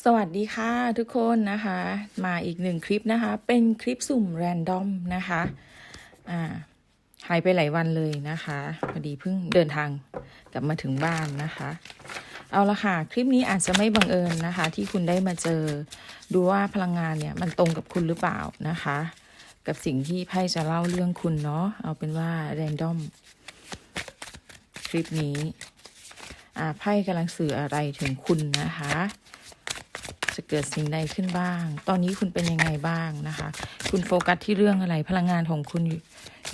สวัสดีค่ะทุกคนนะคะ มาอีกหนึ่งคลิปนะคะ เป็นคลิปสุ่มแรนดอมนะคะอ่าหายไปหลายวันเลยนะคะพอดีเพิ่งเดินทางกลับมาถึงบ้านนะคะ เอาละค่ะ คลิปนี้อาจจะไม่บังเอิญนะคะ ที่คุณได้มาเจอ ดูว่าพลังงานเนี่ยมันตรงกับคุณหรือเปล่านะคะ กับสิ่งที่ไพ่จะเล่าเรื่องคุณเนาะเอาเป็นว่าแรนดอมคลิปนี้อ่าไพ่กำลังสื่ออะไรถึงคุณนะคะ จะเกิดสิ่งใดขึ้นบ้าง ตอนนี้คุณเป็นยังไงบ้างนะคะ คุณโฟกัสที่เรื่องอะไร พลังงานของคุณ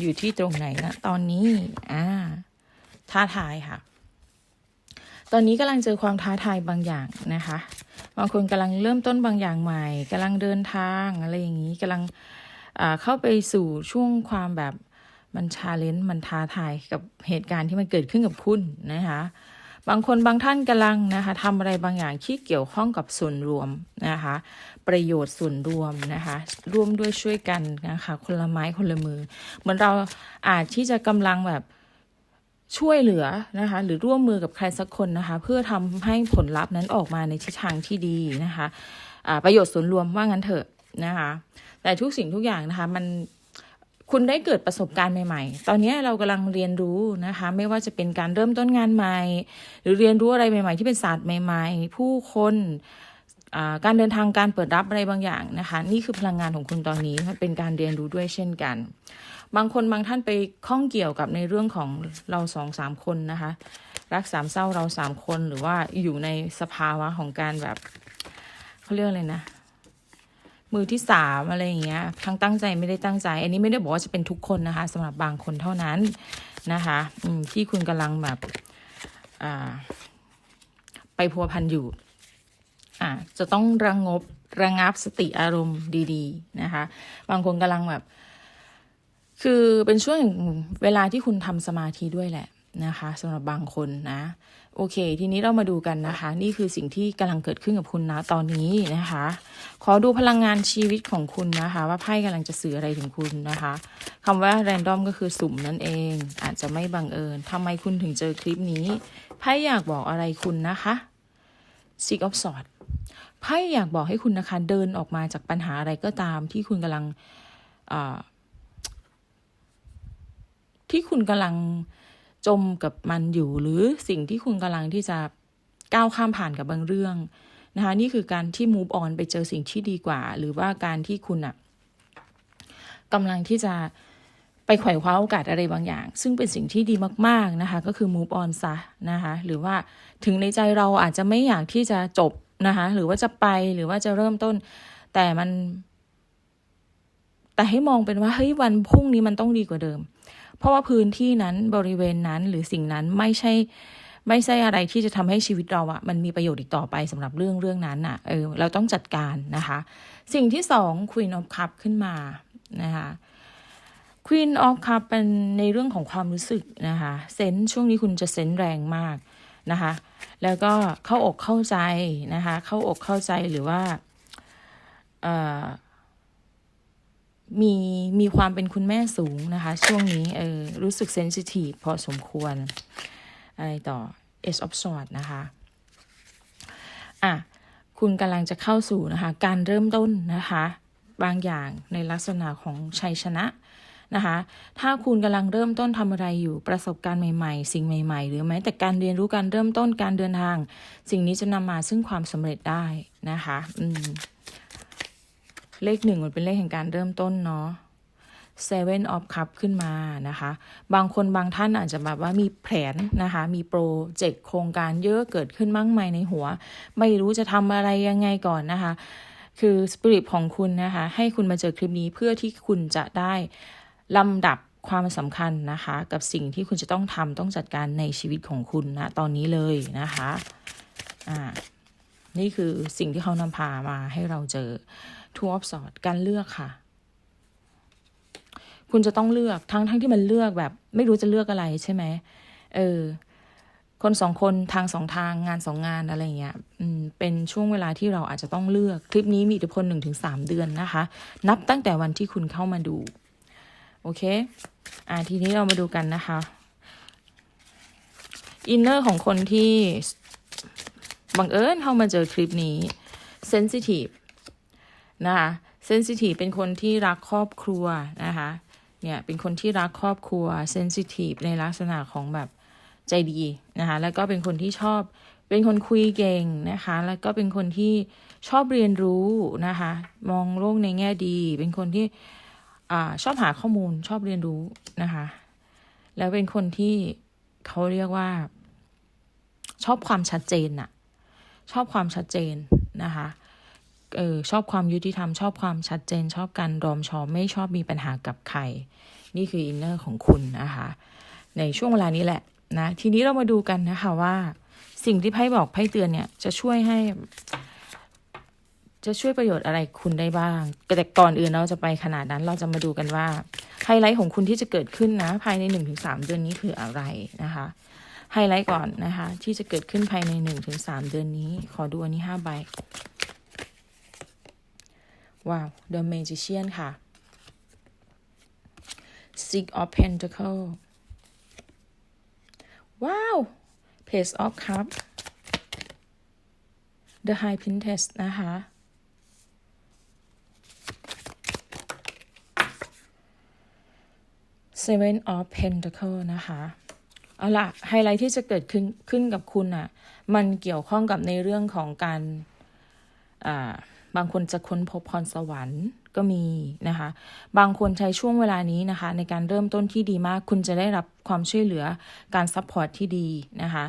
อยู่ที่ตรงไหนนะตอนนี้ อ่า ท้าทายค่ะ ตอนนี้กำลังเจอความท้าทายบางอย่างนะคะ บางคนกำลังเริ่มต้นบางอย่างใหม่กำลังเดินทางอะไรอย่างนี้กำลังเข้าไปสู่ช่วงความแบบมันชาเลนจ์มันท้าทายกับเหตุการณ์ที่มันเกิดขึ้นกับคุณนะคะ บางคนบางท่านกำลังนะคะทำอะไรบางอย่างที่เกี่ยวข้องกับส่วนรวมนะคะ ประโยชน์ส่วนรวมนะคะ ร่วมด้วยช่วยกันนะคะคนละไม้คนละมือ เหมือนเราอาจที่จะกำลังแบบช่วยเหลือนะคะ หรือร่วมมือกับใครสักคนนะคะ เพื่อทำให้ผลลัพธ์นั้นออกมาในทิศทางที่ดีนะคะอ่าประโยชน์ส่วนรวมว่างั้นเถอะนะคะ แต่ทุกสิ่งทุกอย่างนะคะ มัน คุณได้เกิดประสบการณ์ใหม่ ๆ ตอนนี้เรากำลังเรียนรู้นะคะ ไม่ว่าจะเป็นการเริ่มต้นงานใหม่ หรือเรียนรู้อะไรใหม่ ๆ ที่เป็นศาสตร์ใหม่ ๆ ผู้คนการเดินทางการเปิดรับอะไรบางอย่างนะคะ นี่คือพลังงานของคุณตอนนี้มันเป็นการเรียนรู้ด้วยเช่นกัน บางคนบางท่านไปข้องเกี่ยวกับในเรื่องของเราสองสามคนนะคะ รักสามเศร้าเราสามคนหรือว่าอยู่ในสภาวะของการแบบเขาเรียกอะไรนะ มือที่สามอะไรอย่างเงี้ยทั้งตั้งใจไม่ได้ตั้งใจ อันนี้ไม่ได้บอกว่าจะเป็นทุกคนนะคะสำหรับบางคนเท่านั้นนะคะอืมที่คุณกำลังแบบอ่าไปพัวพันอยู่อ่าจะต้องระงบระงับสติอารมณ์ดีๆนะคะ บางคนกำลังแบบ คือเป็นช่วงเวลาที่คุณทำสมาธิด้วยแหละ นะคะสำหรับบางคนนะ โอเค ทีนี้เรามาดูกันนะคะ นี่คือสิ่งที่กำลังเกิดขึ้นกับคุณนะตอนนี้นะคะ ขอดูพลังงานชีวิตของคุณนะคะ ว่าไพ่กำลังจะสื่ออะไรถึงคุณนะคะคำว่าแรนดอมก็คือสุ่มนั่นเอง อาจจะไม่บังเอิญทำไมคุณถึงเจอคลิปนี้ไพ่อยากบอกอะไรคุณนะคะ Six of Swords ไพ่อยากบอกให้คุณนะคะ เดินออกมาจากปัญหาอะไรก็ตามที่คุณกำลังที่คุณกำลัง จมกับมันอยู่หรือสิ่งที่คุณกำลังที่จะก้าวข้ามผ่านกับบางเรื่องนะคะนี่คือการที่ move on ไปเจอสิ่งที่ดีกว่า หรือว่าการที่คุณอะกำลังที่จะไปไขว่คว้าโอกาสอะไรบางอย่าง ซึ่งเป็นสิ่งที่ดีมาก ๆ นะคะ ก็คือ move on ซะนะคะหรือว่าถึงในใจเราอาจจะไม่อยากที่จะจบนะคะหรือว่าจะไปหรือว่าจะเริ่มต้น แต่มัน แต่ให้มองเป็นว่าเฮ้ยวันพรุ่งนี้มันต้องดีกว่าเดิม เพราะว่าพื้นที่นั้นบริเวณนั้นหรือสิ่งนั้นไม่ใช่ไม่ใช่อะไรที่จะทำให้ชีวิตเราอะมันมีประโยชน์อีกต่อไปสำหรับเรื่องเรื่องนั้นอะเออเราต้องจัดการนะคะ สิ่งที่สอง Queen of Cup ขึ้นมานะคะ Queen of Cup เป็นในเรื่องของความรู้สึกนะคะเซนช่วงนี้คุณจะเซนแรงมากนะคะแล้วก็เข้าอกเข้าใจนะคะเข้าอกเข้าใจหรือว่าเอ่อ มีมีความเป็นคุณแม่สูงนะคะ ช่วงนี้เออรู้สึกเซนซิทีฟพอสมควรอะไรต่อ Ace of Swords นะคะ อะ คุณกำลังจะเข้าสู่นะคะ การเริ่มต้นนะคะ บางอย่างในลักษณะของชัยชนะนะคะ ถ้าคุณกำลังเริ่มต้นทำอะไรอยู่ประสบการณ์ใหม่ๆ สิ่งใหม่ ๆ หรือแม้แต่การเรียนรู้การเริ่มต้นการเดินทาง สิ่งนี้จะนำมาซึ่งความสำเร็จได้นะคะ อืม เลขหนึ่งมันเป็นเลขแห่งการเริ่มต้นเนาะ Seven of Cup ขึ้นมานะคะ บางคนบางท่านอาจจะแบบว่ามีแผนนะคะ มีโปรเจกต์โครงการเยอะเกิดขึ้นมากมายในหัว ไม่รู้จะทำอะไรยังไงก่อนนะคะ คือสปิริตของคุณนะคะ ให้คุณมาเจอคลิปนี้เพื่อที่คุณจะได้ลำดับความสำคัญนะคะ กับสิ่งที่คุณจะต้องทำต้องจัดการในชีวิตของคุณนะตอนนี้เลยนะคะ อ่า นี่คือสิ่งที่เขานำพามาให้เราเจอ Two of Swords การเลือกค่ะ คุณจะต้องเลือกทั้งทั้งที่มันเลือกแบบ ไม่รู้จะเลือกอะไรใช่ไหมเออ คนสองคนทางสองทางงานสองงานอะไรเงี้ยอืมเป็นช่วงเวลาที่เราอาจจะต้องเลือก คลิปนี้มีอิทธิพลหนึ่งถึงสามเดือนนะคะ นับตั้งแต่วันที่คุณเข้ามาดู โอเค อ่าทีนี้เรามาดูกันนะคะอินเนอร์ของคนที่บังเอิญเข้ามาเจอคลิปนี้ sensitive น นะคะ sensitive เป็นคนที่รักครอบครัวนะคะเนี่ยเป็นคนที่รักครอบครัว sensitive ในลักษณะของแบบใจดีนะคะแล้วก็เป็นคนที่ชอบเป็นคนคุยเก่งนะคะ แล้วก็เป็นคนที่ชอบเรียนรู้นะคะ มองโลกในแง่ดี เป็นคนที่อ่าชอบหาข้อมูลชอบเรียนรู้นะคะ แล้วเป็นคนที่เขาเรียกว่า ชอบความชัดเจนน่ะชอบความชัดเจนนะคะ ออชอบความยุติธรรม ชอบความชัดเจน ชอบการรอมชอมไม่ชอบมีปัญหากับใคร นี่คืออินเนอร์ของคุณนะคะ ในช่วงเวลานี้แหละนะ ทีนี้เรามาดูกันนะคะว่า สิ่งที่ไพ่บอกไพ่เตือนเนี่ยจะช่วยให้ จะช่วยประโยชน์อะไรคุณได้บ้าง แต่ก่อนอื่นเราจะไปขนาดนั้น เราจะมาดูกันว่าไฮไลท์ของคุณที่จะเกิดขึ้นนะ ภายในหนึ่งถึงสามเดือนนี้คืออะไรนะคะไฮไลท์ก่อนนะคะ ที่จะเกิดขึ้นภายในหนึ่งถึงสามเดือนนี้ ขอดูอันนี้ห้าใบ ว้าว The Magician ค่ะ Six of Pentacle ว้าว Page of Cup The High Princess นะคะ Seven of Pentacle นะคะเอาล่ะไฮไลท์ที่จะเกิดขึ้นขึ้นกับคุณอะ่ะ มันเกี่ยวข้องกับในเรื่องของการอ่า บางคนจะค้นพบพรสวรรค์ก็มีนะคะ บางคนใช้ช่วงเวลานี้นะคะ ในการเริ่มต้นที่ดีมาก คุณจะได้รับความช่วยเหลือการซัพพอร์ตที่ดีนะคะ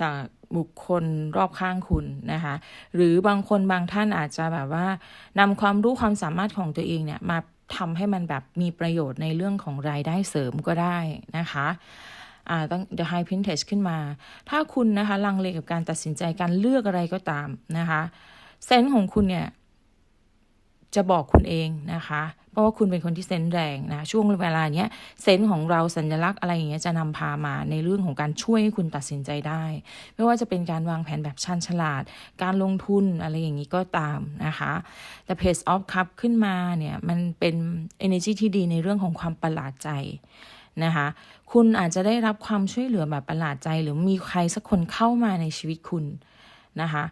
จากบุคคลรอบข้างคุณนะคะ หรือบางคนบางท่านอาจจะแบบว่านำความรู้ความสามารถของตัวเองเนี่ยมาทำให้มันแบบมีประโยชน์ในเรื่องของรายได้เสริมก็ได้นะคะอ่าต้อง The High Princess ขึ้นมา ถ้าคุณนะคะลังเลกับการตัดสินใจการเลือกอะไรก็ตามนะคะเซนส์ของคุณเนี่ย จะบอกคุณเองนะคะ เพราะว่าคุณเป็นคนที่เซนส์แรงนะ ช่วงเวลาเนี้ยเซนส์ของเราสัญลักษณ์อะไรอย่างเงี้ยจะนำพามาในเรื่องของการช่วยให้คุณตัดสินใจได้ ไม่ว่าจะเป็นการวางแผนแบบชันฉลาด การลงทุนอะไรอย่างนี้ก็ตามนะคะ แต่ Page of Cup ขึ้นมาเนี่ยมันเป็น energy ที่ดีในเรื่องของความประหลาดใจนะคะคุณอาจจะได้รับความช่วยเหลือแบบประหลาดใจ หรือมีใครสักคนเข้ามาในชีวิตคุณนะคะ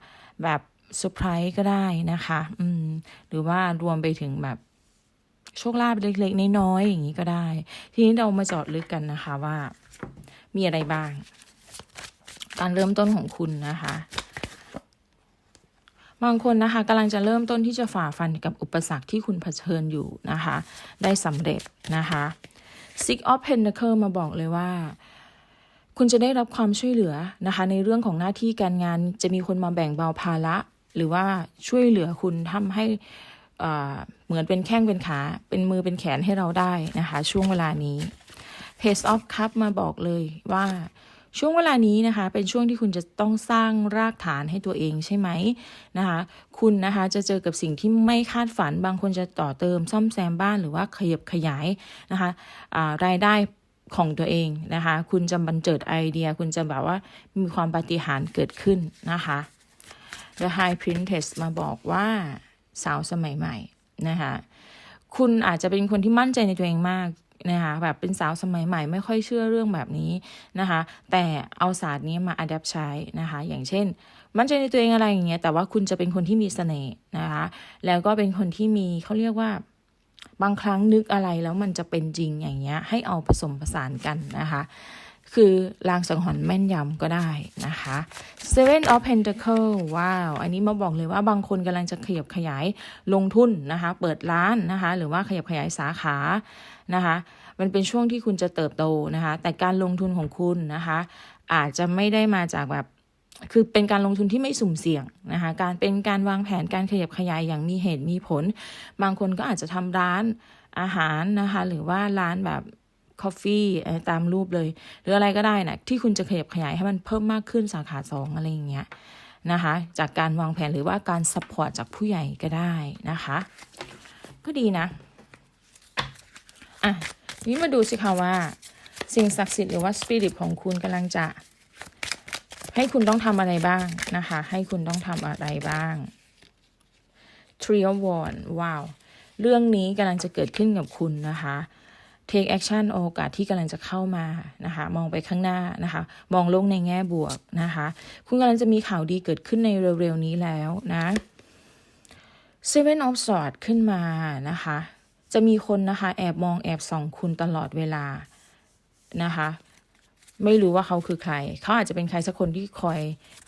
แบบ เซอร์ไพรส์ก็ได้นะคะ อืม หรือว่ารวมไปถึงแบบโชคลาภเล็กๆน้อยๆอย่างนี้ก็ได้ ทีนี้เรามาจาะลึกกันนะคะว่า มีอะไรบ้าง การเริ่มต้นของคุณนะคะ บางคนนะคะกำลังจะเริ่มต้นที่จะฝ่าฟันกับอุปสรรคที่คุณเผชิญอยู่นะคะ ได้สำเร็จนะคะ Six of Pentacle มาบอกเลยว่าคุณจะได้รับความช่วยเหลือนะคะ ในเรื่องของหน้าที่การงานจะมีคนมาแบ่งเบาภาระ หรือว่าช่วยเหลือคุณทำให้เหมือนเป็นแข้งเป็นขา เป็นมือเป็นแขนให้เราได้นะคะ ช่วงเวลานี้ Page of Cup มาบอกเลยว่าช่วงเวลานี้นะคะ เป็นช่วงที่คุณจะต้องสร้างรากฐานให้ตัวเองใช่ไหมนะคะ คุณนะคะจะเจอกับสิ่งที่ไม่คาดฝันบางคนจะต่อเติมซ่อมแซมบ้านหรือว่าขยับขยายนะคะรายได้ของตัวเองนะคะ คุณจะบันเจิดไอเดีย คุณจะแบบว่ามีความปาฏิหาริย์เกิดขึ้นนะคะ The High Princess มาบอกว่าสาวสมัยใหม่นะคะคุณอาจจะเป็นคนที่มั่นใจในตัวเองมากนะคะแบบเป็นสาวสมัยใหม่ไม่ค่อยเชื่อเรื่องแบบนี้นะคะ แต่เอาศาสตร์นี้มาอัดแอปใช้นะคะ อย่างเช่น มั่นใจในตัวเองอะไรอย่างเงี้ยแต่ว่าคุณจะเป็นคนที่มีเสน่ห์นะคะ แล้วก็เป็นคนที่มีเขาเรียกว่าบางครั้งนึกอะไรแล้วมันจะเป็นจริงอย่างเงี้ยให้เอาผสมผสานกันนะคะ คือลางสังหรณ์แม่นยำก็ได้นะคะ Seven of Pentacle ว้าว อันนี้มาบอกเลยว่าบางคนกำลังจะขยับขยายลงทุนนะคะ เปิดร้านนะคะ หรือว่าขยับขยายสาขานะคะ มันเป็นช่วงที่คุณจะเติบโตนะคะ แต่การลงทุนของคุณนะคะ อาจจะไม่ได้มาจากแบบคือเป็นการลงทุนที่ไม่สุ่มเสี่ยงนะคะ การเป็นการวางแผนการขยับขยายอย่างมีเหตุมีผล บางคนก็อาจจะทำร้านอาหารนะคะ หรือว่าร้านแบบ คอฟฟี่ตามรูปเลย หรืออะไรก็ได้นะที่คุณจะขยับขยายให้มันเพิ่มมากขึ้นสาขาสองอะไรอย่างเงี้ยนะคะ จากการวางแผนหรือว่าการซัพพอร์ตจากผู้ใหญ่ก็ได้นะคะ ก็ดีนะ อะ นี้มาดูสิคะว่า สิ่งศักดิ์สิทธิ์หรือว่าสปิริตของคุณกำลังจะ ให้คุณต้องทำอะไรบ้างนะคะ ให้คุณต้องทำอะไรบ้าง Three of Wands ว้าว เรื่องนี้กำลังจะเกิดขึ้นกับคุณนะคะ take action โอกาสที่กำลังจะเข้ามานะคะ มองไปข้างหน้านะคะ มองโลกในแง่บวกนะคะ คุณกำลังจะมีข่าวดีเกิดขึ้นในเร็วๆนี้แล้วนะ Seven of Swords ขึ้นมานะคะ จะมีคนนะคะ แอบมองแอบส่องคุณตลอดเวลานะคะ ไม่รู้ว่าเขาคือใคร เขาอาจจะเป็นใครสักคนที่คอย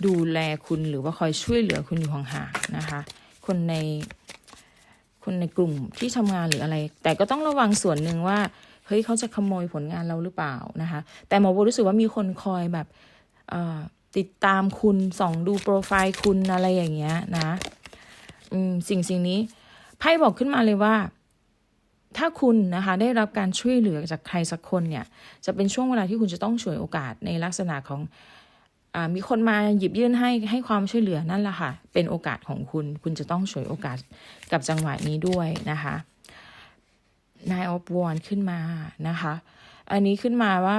ดูแลคุณหรือว่าคอยช่วยเหลือคุณอยู่ห่างๆนะคะ คนใน คนในกลุ่มที่ทำงานหรืออะไร แต่ก็ต้องระวังส่วนหนึ่งว่า เฮ้ยเขาจะขโมยผลงานเราหรือเปล่านะคะ แต่หมอโบรู้สึกว่ามีคนคอยแบบติดตามคุณส่องดูโปรไฟล์คุณอะไรอย่างเงี้ยนะสิ่งสิ่งนี้ไพ่บอกขึ้นมาเลยว่า ถ้าคุณนะคะได้รับการช่วยเหลือจากใครสักคนเนี่ย จะเป็นช่วงเวลาที่คุณจะต้องฉวยโอกาสในลักษณะของ มีคนมาหยิบยื่นให้ให้ความช่วยเหลือนั่นแหละค่ะ เป็นโอกาสของคุณ คุณจะต้องฉวยโอกาสกับจังหวะนี้ด้วยนะคะนายออฟวอนขึ้นมานะคะ อันนี้ขึ้นมาว่า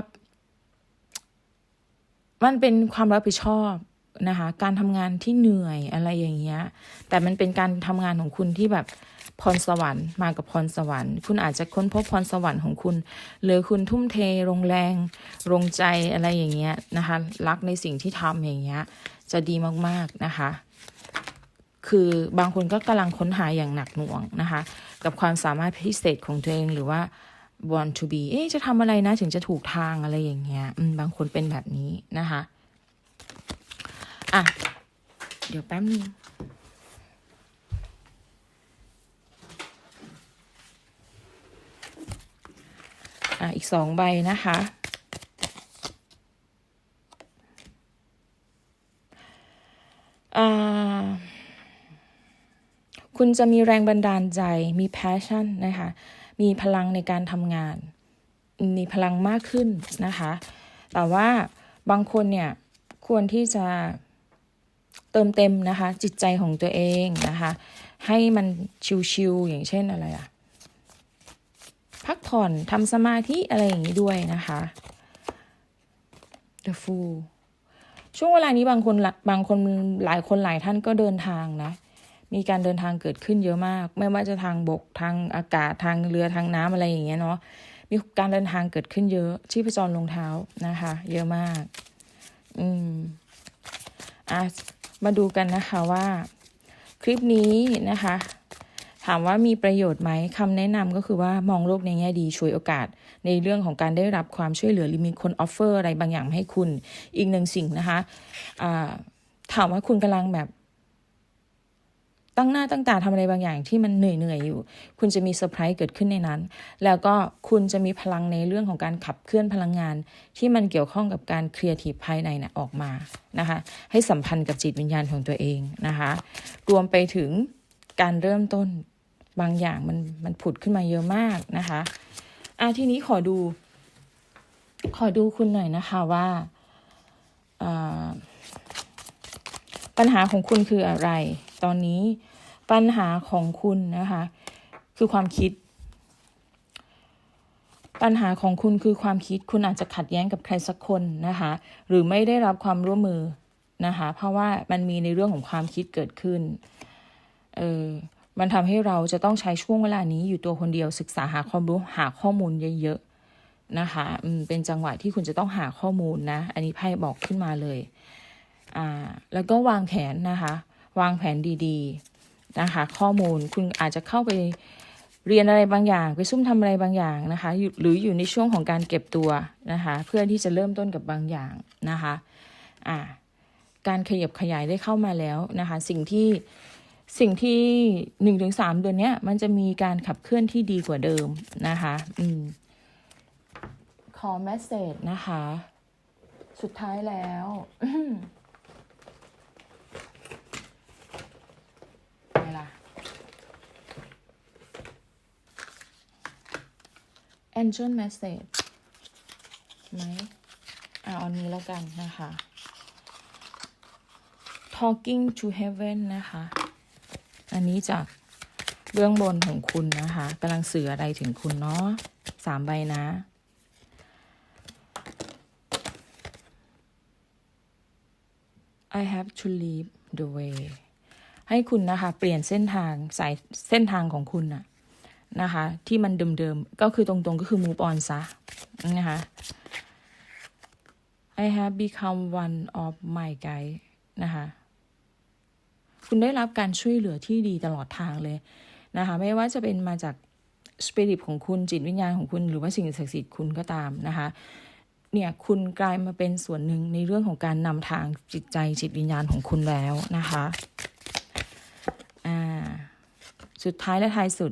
มันเป็นความรับผิดชอบนะคะ การทำงานที่เหนื่อยอะไรอย่างเงี้ย แต่มันเป็นการทำงานของคุณที่แบบ พรสวรรค์มากับพรสวรรค์ คุณอาจจะค้นพบพรสวรรค์ของคุณ หรือคุณทุ่มเทลงแรงลงใจอะไรอย่างเงี้ยนะคะ รักในสิ่งที่ทำอย่างเงี้ย จะดีมากๆนะคะ คือบางคนก็กำลังค้นหาอย่างหนักหน่วงนะคะ กับความสามารถพิเศษของตัวเองหรือว่า want to be เอ๊ะจะทำอะไรนะถึงจะถูกทางอะไรอย่างเงี้ยบางคนเป็นแบบนี้นะคะ อะ เดี๋ยวแป๊บนึง อะอีกสองใบนะคะ อ่าคุณจะมีแรงบันดาลใจ มี passion นะคะ มีพลังในการทำงาน มีพลังมากขึ้นนะคะ แต่ว่าบางคนเนี่ยควรที่จะเติมเต็มนะคะ จิตใจของตัวเองนะคะ ให้มันชิวๆอย่างเช่นอะไรอะ พักผ่อนทำสมาธิอะไรอย่างนี้ด้วยนะคะ The Fool ช่วงเวลานี้บางคนบางคนหลายคนหลายท่านก็เดินทางนะ มีการเดินทางเกิดขึ้นเยอะมาก ไม่ว่าจะทางบกทางอากาศทางเรือทางน้ำอะไรอย่างเงี้ยเนาะมีการเดินทางเกิดขึ้นเยอะ ชีพจรลงเท้านะคะ เยอะมาก อืมอะมาดูกันนะคะว่า คลิปนี้นะคะ ถามว่ามีประโยชน์ไหมคำแนะนำก็คือว่ามองโลกในแง่ดีช่วยโอกาส ในเรื่องของการได้รับความช่วยเหลือหรือมีคนออฟเฟอร์อะไรบางอย่างมาให้คุณ อีกหนึ่งสิ่งนะคะถามว่าคุณกำลังแบบตั้งหน้าตั้งตาทำอะไรบางอย่างที่มันเหนื่อยเหนื่อยอยู่ คุณจะมีเซอร์ไพรส์เกิดขึ้นในนั้น แล้วก็คุณจะมีพลังในเรื่องของการขับเคลื่อนพลังงาน ที่มันเกี่ยวข้องกับการเคลียร์ทีภายในนะออกมานะคะ ให้สัมพันธ์กับจิตวิญญาณของตัวเองนะคะ รวมไปถึงการเริ่มต้น บางอย่างมันมันผุดขึ้นมาเยอะมากนะคะอะทีนี้ขอดู ขอดูคุณหน่อยนะคะว่าอ่าปัญหาของคุณคืออะไร ตอนนี้ปัญหาของคุณนะคะ คือความคิด ปัญหาของคุณคือความคิดคุณอาจจะขัดแย้งกับใครสักคนนะคะ หรือไม่ได้รับความร่วมมือนะคะ เพราะว่ามันมีในเรื่องของความคิดเกิดขึ้น เออ มันทำให้เราจะต้องใช้ช่วงเวลานี้อยู่ตัวคนเดียวศึกษาหาความรู้หาข้อมูลเยอะๆนะคะเป็นจังหวะที่คุณจะต้องหาข้อมูลนะ อันนี้ไพ่บอกขึ้นมาเลยอ่าแล้วก็วางแผนนะคะ วางแผนดีๆนะคะ ข้อมูลคุณอาจจะเข้าไปเรียนอะไรบางอย่าง ไปซุ่มทำอะไรบางอย่างนะคะหรืออยู่ในช่วงของการเก็บตัวนะคะ เพื่อที่จะเริ่มต้นกับบางอย่างนะคะอ่าการขยับขยายได้เข้ามาแล้วนะคะ สิ่งที่ สิ่งที่หนึ่งถึงสามเดือนเนี้ยมันจะมีการขับเคลื่อนที่ดีกว่าเดิมนะคะอืมขอแมสเซจนะคะ สุดท้ายแล้วไงล่ะ Angel Message ไหมอ่าอันนี้แล้วกันนะคะ Talking to Heaven นะคะ อันนี้จากเบื้องบนของคุณนะคะกำลังสื่ออะไรถึงคุณเนาะสามใบนะ I have to leave the way ให้คุณนะคะ เปลี่ยนเส้นทางสายเส้นทางของคุณน่ะนะคะ ที่มันเดิมๆ ก็คือตรงๆ ก็คือ move on ซะนะคะ I have become one of my guide นะคะ คุณได้รับการช่วยเหลือที่ดีตลอดทางเลยนะคะ ไม่ว่าจะเป็นมาจากสปิริตของคุณจิตวิญญาณของคุณ หรือว่าสิ่งศักดิ์สิทธิ์คุณก็ตามนะคะเนี่ยคุณกลายมาเป็นส่วนหนึ่งในเรื่องของการนำทางจิตใจจิตวิญญาณของคุณแล้วนะคะอ่าสุดท้ายและท้ายสุด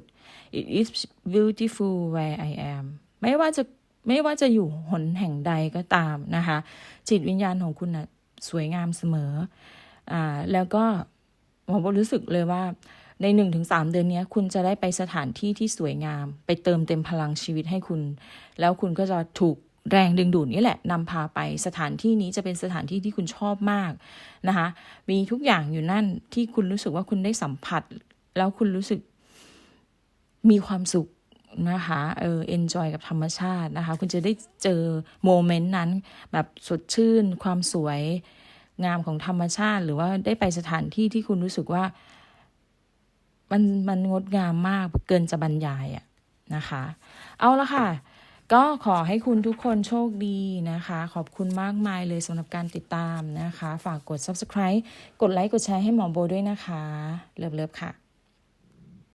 it is beautiful where I am ไม่ว่าจะไม่ว่าจะอยู่หนแห่งใดก็ตามนะคะ จิตวิญญาณของคุณนะสวยงามเสมออ่าแล้วก็ หมอบรู้สึกเลยว่าในหนึ่งถึงสามเดือนนี้คุณจะได้ไปสถานที่ที่สวยงาม ไปเติมเต็มพลังชีวิตให้คุณ แล้วคุณก็จะถูกแรงดึงดูดนี่แหละนำพาไปสถานที่นี้จะเป็นสถานที่ที่คุณชอบมากนะคะมีทุกอย่างอยู่นั่นที่คุณรู้สึกว่าคุณได้สัมผัส แล้วคุณรู้สึกมีความสุขนะคะเออ enjoy กับธรรมชาตินะคะ คุณจะได้เจอโมเมนต์นั้นแบบสดชื่น ความสวย งามของธรรมชาติ หรือว่าได้ไปสถานที่ที่คุณรู้สึกว่า มันมันงดงามมากเกินจะบรรยายอะนะคะ เอาละค่ะ ก็ขอให้คุณทุกคนโชคดีนะคะ ขอบคุณมากมายเลยสำหรับการติดตามนะคะ ฝากกด subscribe กดไลค์กดแชร์ให้หมอโบด้วยนะคะ เลิฟๆค่ะ